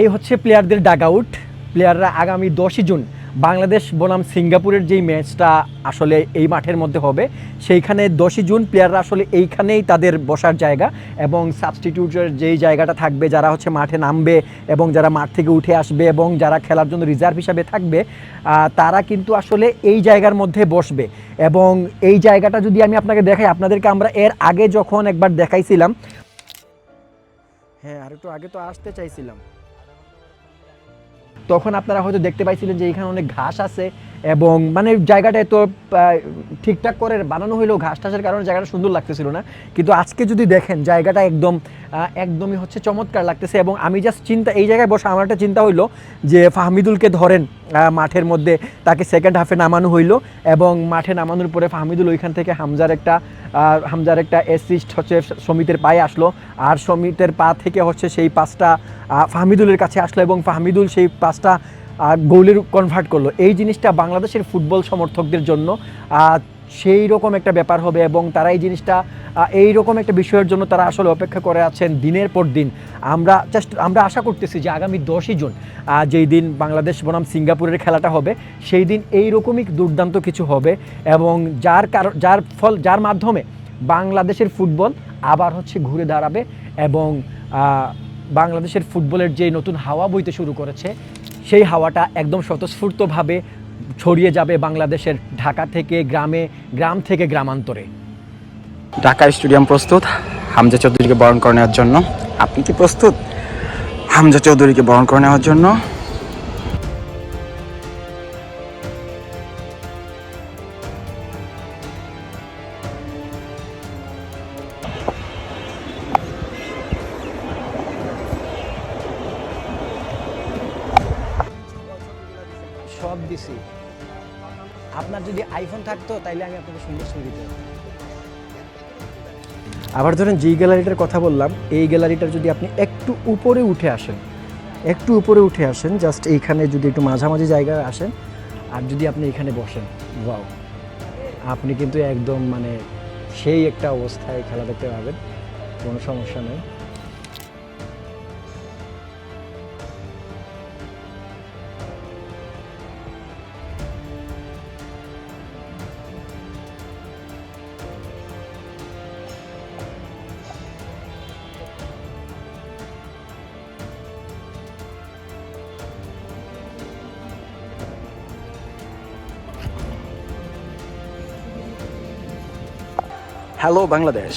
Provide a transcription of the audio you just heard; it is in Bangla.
এই হচ্ছে প্লেয়ারদের ডাগ আউট প্লেয়াররা আগামী দশই জুন বাংলাদেশ, বনাম, সিঙ্গাপুরের যেই ম্যাচটা আসলে এই মাঠের মধ্যে হবে, সেইখানে দশই জুন প্লেয়াররা আসলে এইখানেই তাদের বসার জায়গা এবং সাবস্টিটিউটের যেই জায়গাটা থাকবে, যারা হচ্ছে মাঠে নামবে এবং যারা মাঠ থেকে উঠে আসবে এবং যারা খেলার জন্য রিজার্ভ হিসাবে থাকবে তারা কিন্তু আসলে এই জায়গার মধ্যে বসবে। এবং এই জায়গাটা যদি আমি আপনাকে দেখাই, আপনাদেরকে আমরা এর আগে যখন একবার দেখাইছিলাম হ্যাঁ আর একটু আগে তো আসতে চাইছিলাম। তখন আপনারা হয়তো দেখতে পাইছিলেন যে এখানে অনেক ঘাস আছে এবং মানে জায়গাটা তো ঠিকঠাক করে বানানো হইলেও ঘাস টাসের কারণে জায়গাটা সুন্দর লাগতেছিল না। কিন্তু আজকে যদি দেখেন, জায়গাটা একদম একদমই হচ্ছে চমৎকার লাগতেছে এবং আমি জাস্ট চিন্তা, এই জায়গায় বসে আমার একটা চিন্তা হইল যে ফাহমিদুলকে ধরেন মাঠের মধ্যে তাকে সেকেন্ড হাফে নামানো হইল এবং মাঠে নামানোর পরে ফাহমিদুল ওইখান থেকে হামজার একটা হামজার একটা অ্যাসিস্ট হচ্ছে সমিতের পায়ে আসলো। আর সমিতের পা থেকে হচ্ছে সেই পাঁচটা ফাহমিদুলের কাছে আসলো এবং ফাহমিদুল সেই পাঁচটা গোলের কনভার্ট করল। এই জিনিসটা বাংলাদেশের ফুটবল সমর্থকদের জন্য সেই রকম একটা ব্যাপার হবে এবং তারা এই জিনিসটা এই রকম একটা বিষয়ের জন্য তারা আসলে অপেক্ষা করে আছেন দিনের পর দিন। আমরা জাস্ট আমরা আশা করতেছি যে আগামী দশই জুন যেই দিন বাংলাদেশ বনাম সিঙ্গাপুরের খেলাটা হবে, সেই দিন এই রকমই দুর্দান্ত কিছু হবে এবং যার কারণ, যার ফল, যার মাধ্যমে বাংলাদেশের ফুটবল আবার হচ্ছে ঘুরে দাঁড়াবে এবং বাংলাদেশের ফুটবলের যে নতুন হাওয়া বইতে শুরু করেছে, সেই হাওয়াটা একদম স্বতঃস্ফূর্তভাবে ছড়িয়ে যাবে বাংলাদেশের ঢাকা থেকে গ্রামে, গ্রাম থেকে গ্রামান্তরে। ঢাকা স্টেডিয়াম প্রস্তুত, হামজা চৌধুরীকে বরণ করে নেওয়ার জন্য। আপনি কি প্রস্তুত? হামজা চৌধুরীকে বরণ করে নেওয়ার জন্য। সব দিছি। আপনার যদি আইফোন থাকতো, তাইলে আমি আপনাকে সুন্দর ছবি দিতাম। আবার ধরেন যেই গ্যালারিটার কথা বললাম, এই গ্যালারিটার যদি আপনি একটু উপরে উঠে আসেন, একটু উপরে উঠে আসেন জাস্ট এইখানে যদি একটু মাঝামাঝি জায়গায় আসেন, আর যদি আপনি এখানে বসেন ওয়াও আপনি কিন্তু একদম মানে সেই একটা অবস্থায় খেলা দেখতে পাবেন, কোনো সমস্যা নেই। হ্যালো বাংলাদেশ